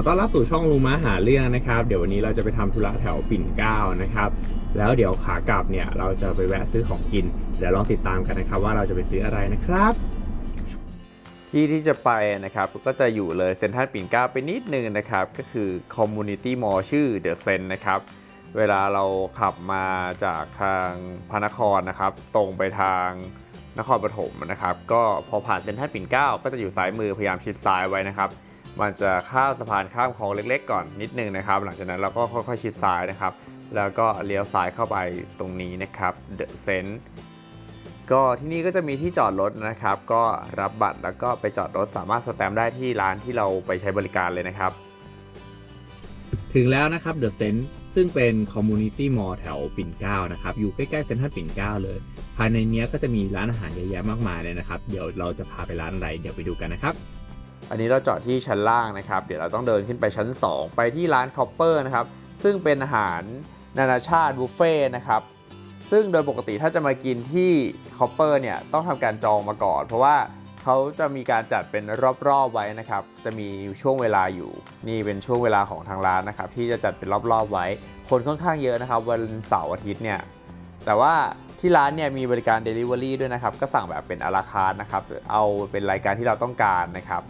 ขอต้อนรับสู่ช่องลุงม้าหาเรื่องนะครับ เดี๋ยววันนี้เราจะไปทำธุระแถวปิ่นเกล้านะครับ แล้วเดี๋ยวขากลับเนี่ยเราจะไปแวะซื้อของกิน เดี๋ยวลองติดตามกันนะครับว่าเราจะไปซื้ออะไรนะครับ ที่ที่จะไปนะครับก็จะอยู่เลยเซ็นทรัลปิ่นเกล้าไปนิดนึงนะครับ ก็คือ Community Mall ชื่อ The Sen นนะครับเวลาเราขับมาจากทางพระนครนะครับ ตรงไปทางนครปฐมนะครับ ก็พอผ่านเซ็นทรัลปิ่นเกล้าก็จะอยู่ซ้ายมือพยายามชิดซ้ายไว้นะครับ มันจะข้ามสะพานข้ามคลองเล็กๆ ก่อนนิดนึงนะครับ หลังจากนั้นเราก็ค่อยๆชิดซ้ายนะครับ แล้วก็เลี้ยวซ้ายเข้าไปตรงนี้นะครับ The Sen ก็ที่นี่ก็จะมีที่จอดรถนะครับ ก็รับบัตรแล้วก็ไปจอดรถสามารถสแตมป์ได้ที่ร้านที่เราไปใช้บริการเลยนะครับ ถึงแล้วนะครับเดอะเซนซึ่งเป็นคอมมูนิตี้มอลล์แถวปิ่นเกล้านะครับ อยู่ใกล้ๆเซ็นทรัลปิ่นเกล้าเลย ภายในเนี้ยก็จะมีร้านอาหารเยอะแยะมากมายเลยนะครับ เดี๋ยวเราจะพาไปร้านอะไรเดี๋ยวไปดูกันนะครับ อันนี้เราจอดที่ชั้นล่างนะครับ เดี๋ยวเราต้องเดินขึ้นไปชั้น 2 ไปที่ร้านคอปเปอร์นะครับ ซึ่งเป็นอาหารนานาชาติบุฟเฟ่ต์นะครับ ซึ่งโดยปกติถ้าจะมากินที่คอปเปอร์เนี่ยต้องทำการจองมาก่อน เพราะว่าเขาจะมีการจัดเป็นรอบๆไว้นะครับ จะมีช่วงเวลาอยู่ นี่เป็นช่วงเวลาของทางร้านนะครับ ที่จะจัดเป็นรอบๆไว้ คนค่อนข้างเยอะนะครับ วันเสาร์อาทิตย์เนี่ยแต่ว่าที่ร้านเนี่ยมีบริการ Delivery ด้วยนะครับ ก็สั่งแบบเป็นอาราคาร์นะครับ เอาเป็นรายการที่เราต้องการนะครับ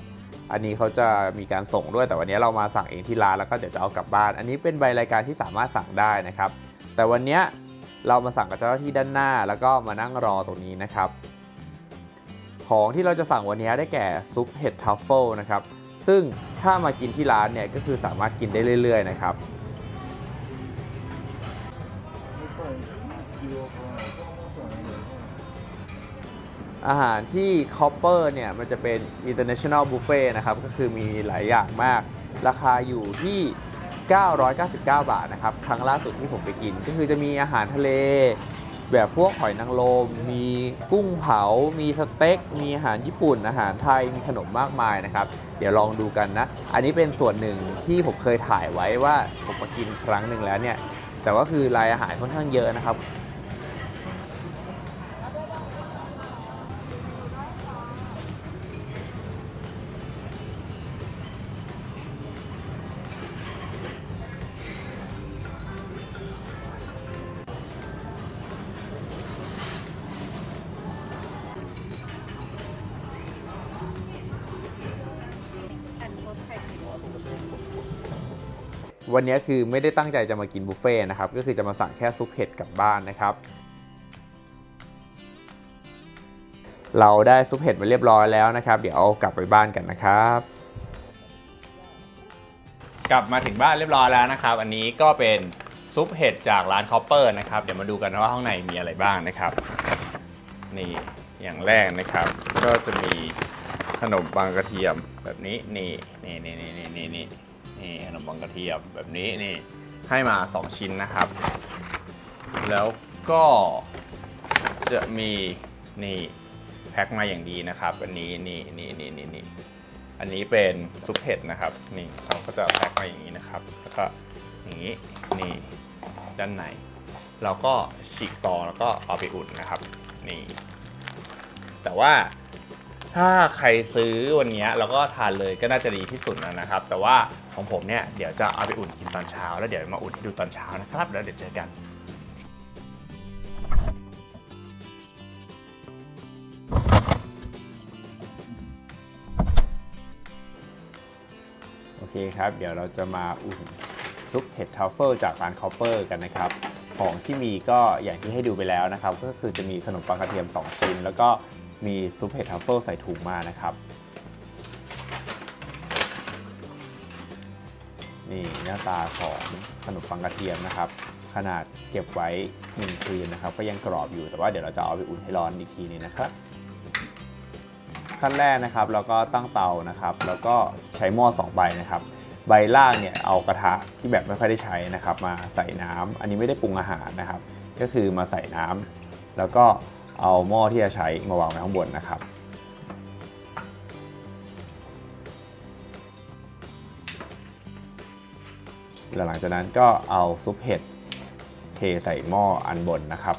อันนี้เขาจะมีการส่งด้วยแต่วันนี้เรามาสั่งเองที่ร้านแล้วก็เดี๋ยวจะเอากลับบ้าน อันนี้เป็นใบรายการที่สามารถสั่งได้นะครับ แต่วันนี้เรามาสั่งกับเจ้าหน้าที่ด้านหน้า แล้วก็มานั่งรอตรงนี้นะครับ ของที่เราจะสั่งวันนี้ได้แก่ซุปเห็ดทัฟเฟิลนะครับซึ่งถ้ามากินที่ร้านเนี่ยก็คือสามารถกินได้เรื่อย ๆ นะครับ อาหารที่คอปเปอร์เนี่ยมันจะเป็น international buffet นะครับ ก็คือมีหลายอย่างมาก ราคาอยู่ที่ 999 บาทนะครับ ครั้งล่าสุดที่ผมไปกิน ก็คือจะมีอาหารทะเล แบบพวกหอยนางรมมีกุ้งเผา มีสเต็ก มีอาหารญี่ปุ่น อาหารไทย มีขนมมากมายนะครับ เดี๋ยวลองดูกันนะ อันนี้เป็นส่วนหนึ่งที่ผมเคยถ่ายไว้ว่าผมมากินครั้งหนึ่งแล้วเนี่ย แต่ว่าคือรายอาหารค่อนข้างเยอะนะครับ วันนี้คือไม่ได้ตั้งใจจะมากินบุฟเฟ่ต์นะครับ ก็คือจะมาสั่งแค่ซุปเห็ดกลับบ้านนะครับ เราได้ซุปเห็ดมาเรียบร้อยแล้วนะครับ เดี๋ยวเอากลับไปบ้านกันนะครับ กลับมาถึงบ้านเรียบร้อยแล้วนะครับ อันนี้ก็เป็นซุปเห็ดจากร้านคอปเปอร์นะครับ เดี๋ยวมาดูกันว่าข้างในมีอะไรบ้างนะครับ นี่อย่างแรกนะครับ ก็จะมีขนมปังกระเทียมแบบนี้นี่นี่นี่นี่นี่นี่ นี่ขนมปังกระเทียมแบบนี้นี่ให้มา 2 ชิ้นนะครับ แล้วก็จะมีนี่แพ็คมาอย่างดีนะครับ อันนี้นี่นี่นี่นี่นี่อันนี้เป็นซุปเห็ดนะครับนี่เขาก็จะแพ็คมาอย่างนี้นะครับแล้วก็อย่างนี้นี่ด้านในเราก็ฉีกซองแล้วก็เอาไปอุ่นนะครับ นี่ แต่ว่า ถ้าใครซื้อวันนี้เราก็ทานเลยก็น่าจะดีที่สุดนะครับ แต่ว่าของผมเนี่ยเดี๋ยวจะเอาไปอุ่นกินตอนเช้า แล้วเดี๋ยวมาอุ่นให้ดูตอนเช้านะครับ แล้วเดี๋ยวเจอกันโอเคครับ เดี๋ยวเราจะมาอุ่นซุปเห็ดทัฟเฟิลจากร้านคอปเปอร์กันนะครับของที่มีก็อย่างที่ให้ดูไปแล้วนะครับ ก็คือจะมีขนมปังกระเทียม 2 ชิ้น แล้วก็ มีซุปเห็ดทัฟเฟิลใส่ถุงมานะครับ นี่หน้าตาของขนมปังกระเทียมนะครับ ขนาดเก็บไว้หนึ่งคืนนะครับ ก็ยังกรอบอยู่แต่ว่าเดี๋ยวเราจะเอาไปอุ่นให้ร้อนอีกทีนึงนะครับ ขั้นแรกนะครับเราก็ตั้งเตานะครับ แล้วก็ใช้หม้อ2ใบนะครับใบล่างเนี่ยเอากระทะที่แบบไม่ค่อยได้ใช้นะครับ มาใส่น้ำอันนี้ไม่ได้ปรุงอาหารนะครับ ก็คือมาใส่น้ำแล้วก็ เอาหม้อที่จะใช้มาวางไว้ข้างบนนะครับแล้วหลังจากนั้นก็เอาซุปเห็ดเทใส่หม้ออันบนนะครับ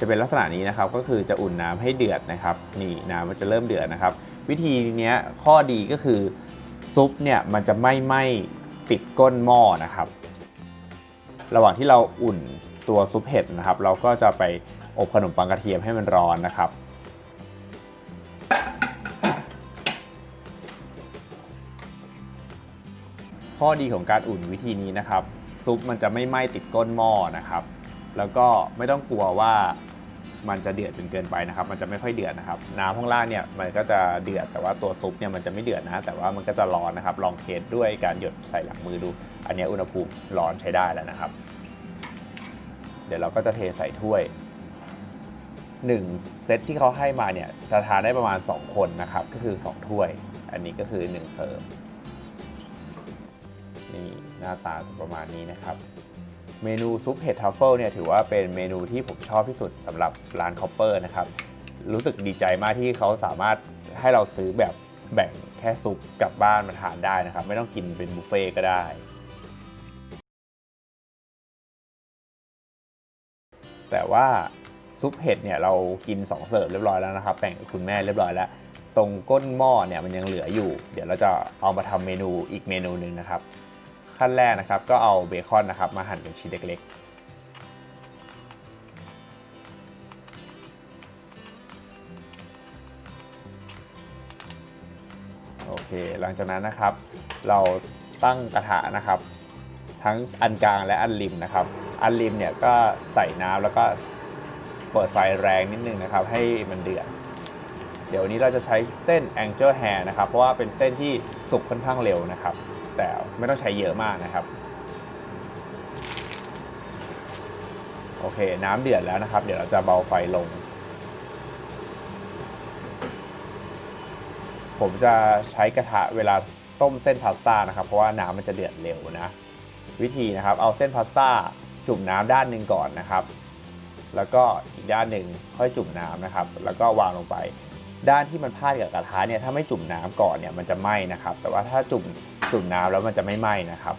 จะเป็นลักษณะนี้นะครับก็คือจะอุ่นน้ำให้เดือดนะครับนี่น้ำมันจะเริ่มเดือดนะครับ วิธีนี้ข้อดีก็คือซุปเนี่ยมันจะไม่ไหม้ติดก้นหม้อนะครับ ระหว่างที่เราอุ่นตัวซุปเห็ดนะครับ เราก็จะไปอบขนมปังกระเทียมให้มันร้อนนะครับข้อดีของการอุ่นวิธีนี้นะครับ ซุปมันจะไม่ไหม้ติดก้นหม้อนะครับ แล้วก็ไม่ต้องกลัวว่ามันจะเดือดจนเกินไปนะครับ มันจะไม่ค่อยเดือดนะครับ น้ำข้างล่างเนี่ยมันก็จะเดือด แต่ว่าตัวซุปเนี่ยมันจะไม่เดือดนะ แต่ว่ามันก็จะร้อนนะครับ ลองเทสด้วยการหยดใส่หลังมือดู อันนี้อุณหภูมิร้อนใช้ได้แล้วนะครับ เดี๋ยวเราก็จะเทใส่ถ้วย 1 เซตที่เขาให้มาเนี่ยจะทานได้ประมาณ 2 คนนะครับ ก็คือ 2 ถ้วย อันนี้ก็คือ 1 เสิร์ฟ นี่หน้าตาจะประมาณนี้นะครับ เมนูซุปเห็ดทัฟเฟิลเนี่ยถือว่าเป็นเมนูที่ผมชอบที่สุดสำหรับร้านคอปเปอร์นะครับ รู้สึกดีใจมากที่เขาสามารถให้เราซื้อแบบแบ่งแค่ซุปกลับบ้านมาทานได้นะครับ ไม่ต้องกินเป็นบุฟเฟ่ต์ก็ได้ แต่ว่าซุปเห็ดเนี่ยเรากิน 2 เสิร์ฟเรียบร้อยแล้วนะครับแบ่งกับคุณแม่เรียบร้อยแล้วตรงก้นหม้อเนี่ยมันยังเหลืออยู่ เดี๋ยวเราจะเอามาทำเมนูอีกเมนูหนึ่งนะครับ ขั้นแรกนะครับก็เอาเบคอนนะครับมาหั่นเป็นชิ้นเล็กๆ โอเค หลังจากนั้นนะครับ เราตั้งกระทะนะครับ ทั้งอันกลางและอันริมนะครับ อันริมเนี่ยก็ใส่น้ำแล้วก็เปิดไฟแรงนิดนึงนะครับ ให้มันเดือดเดี๋ยวนนี้เราจะใช้เส้น Angel Hair นะครับ เพราะว่าเป็นเส้นที่สุกค่อนข้างเร็วนะครับ แต่ไม่ต้องใช้เยอะมากนะครับ โอเค น้ำเดือดแล้วนะครับ เดี๋ยวเราจะเบาไฟลง ผมจะใช้กระทะเวลาต้มเส้นพาสต้านะครับ เพราะว่าน้ำมันจะเดือดเร็วนะ วิธีนะครับ เอาเส้นพาสต้าจุ่มน้ำด้านหนึ่งก่อนนะครับ แล้วก็อีกด้านหนึ่งค่อยจุ่มน้ำนะครับ แล้วก็วางลงไปด้านที่มันพาดกับกระทะเนี่ยถ้าไม่จุ่มน้ำก่อนเนี่ยมันจะไหม้นะครับ แต่ว่าถ้าจุ่ม จุ่มน้ำแล้วมันจะไม่ไหม้นะครับ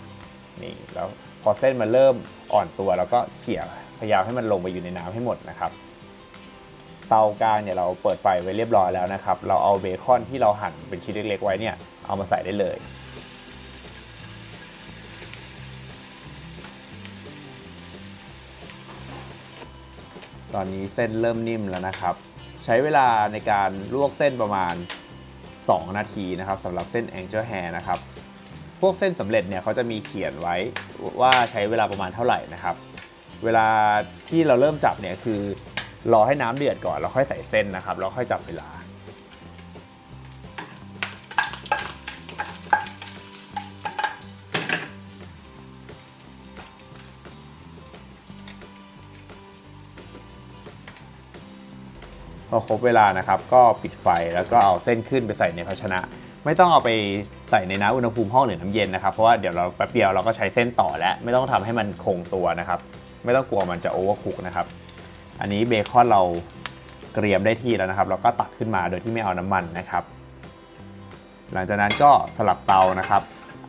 นี่แล้วพอเส้นมันเริ่มอ่อนตัวแล้วก็เขี่ยพยายามให้มันลงไปอยู่ในน้ำให้หมดนะครับ เตากลางเนี่ยเราเปิดไฟไว้เรียบร้อยแล้วนะครับ เราเอาเบคอนที่เราหั่นเป็นชิ้นเล็กๆไว้เนี่ยเอามาใส่ได้เลยตอนนี้เส้นเริ่มนิ่มแล้วนะครับ ใช้เวลาในการลวกเส้นประมาณ 2 นาทีนะครับสำหรับเส้น Angel Hair นะครับ พวกเส้นสำเร็จเนี่ยเขาจะมีเขียนไว้ว่าใช้เวลาประมาณเท่าไหร่นะครับ เวลาที่เราเริ่มจับเนี่ยคือรอให้น้ำเดือดก่อนแล้วค่อยใส่เส้นนะครับแล้วค่อยจับเวลา พอครบเวลานะครับ ก็ปิดไฟแล้วก็เอาเส้นขึ้นไปใส่ในภาชนะ ไม่ต้องเอาไป ใส่ในน้ำอุณหภูมิห้องหรือน้ำเย็นนะครับ เพราะว่าเดี๋ยวเราแป๊บเดียวเราก็ใช้เส้นต่อแล้ว ไม่ต้องทำให้มันคงตัวนะครับ ไม่ต้องกลัวมันจะโอเวอร์คุกนะครับ อันนี้เบคอนเราเกรียมได้ที่แล้วนะครับ เราก็ตักขึ้นมาโดยที่ไม่เอาน้ำมันนะครับ หลังจากนั้นก็สลับเตานะครับ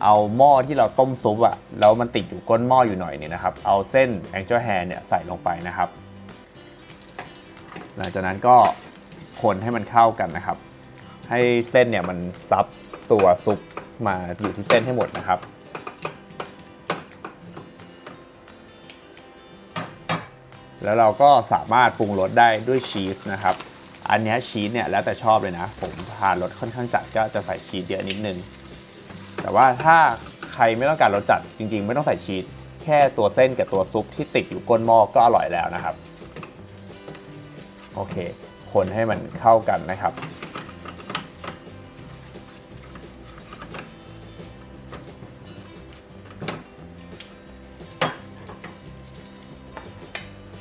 เอาหม้อที่เราต้มซุปอะแล้วมันติดอยู่ก้นหม้ออยู่หน่อยเนี่ยนะครับ เอาเส้น Angel Hair เนี่ยใส่ลงไปนะครับ หลังจากนั้นก็คนให้มันเข้ากันนะครับ ให้เส้นเนี่ยมันซับ ตัวซุปมาอยู่ที่เส้นให้หมดนะครับ แล้วเราก็สามารถปรุงรสได้ด้วยชีสนะครับ อันนี้ชีสเนี่ยแล้วแต่ชอบเลยนะ ผมทานรสค่อนข้างจัดก็จะใส่ชีสเยอะนิดนึง แต่ว่าถ้าใครไม่ต้องการรสจัดจริง ๆ ไม่ต้องใส่ชีสแค่ตัวเส้นกับตัวซุปที่ติดอยู่ก้นหม้อก็อร่อยแล้วนะครับ โอเค คนให้มันเข้ากันนะครับ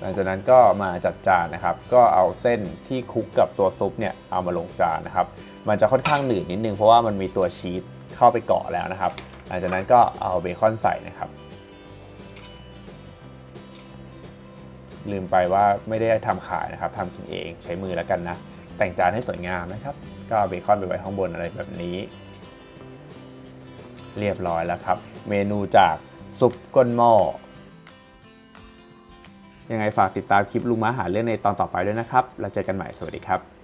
หลังจากนั้นก็มาจัดจานนะครับ ก็เอาเส้นที่คลุกกับตัวซุปเนี่ยเอามาลงจานนะครับ มันจะค่อนข้างหนืดนิดนึงเพราะว่ามันมีตัวชีสเข้าไปเกาะแล้วนะครับ หลังจากนั้นก็เอาเบคอนใส่นะครับ ลืมไปว่าไม่ได้ทำขายนะครับทำกินเองใช้มือแล้วกันนะ แต่งจานให้สวยงามนะครับ ก็เอาเบคอนไปไว้ข้างบนอะไรแบบนี้ เรียบร้อยแล้วครับ เมนูจากซุปก้นหม้อ ยังไงฝากติดตามคลิปลุงม้าหาเรื่องในตอนต่อไปด้วยนะครับ แล้วเจอกันใหม่ สวัสดีครับ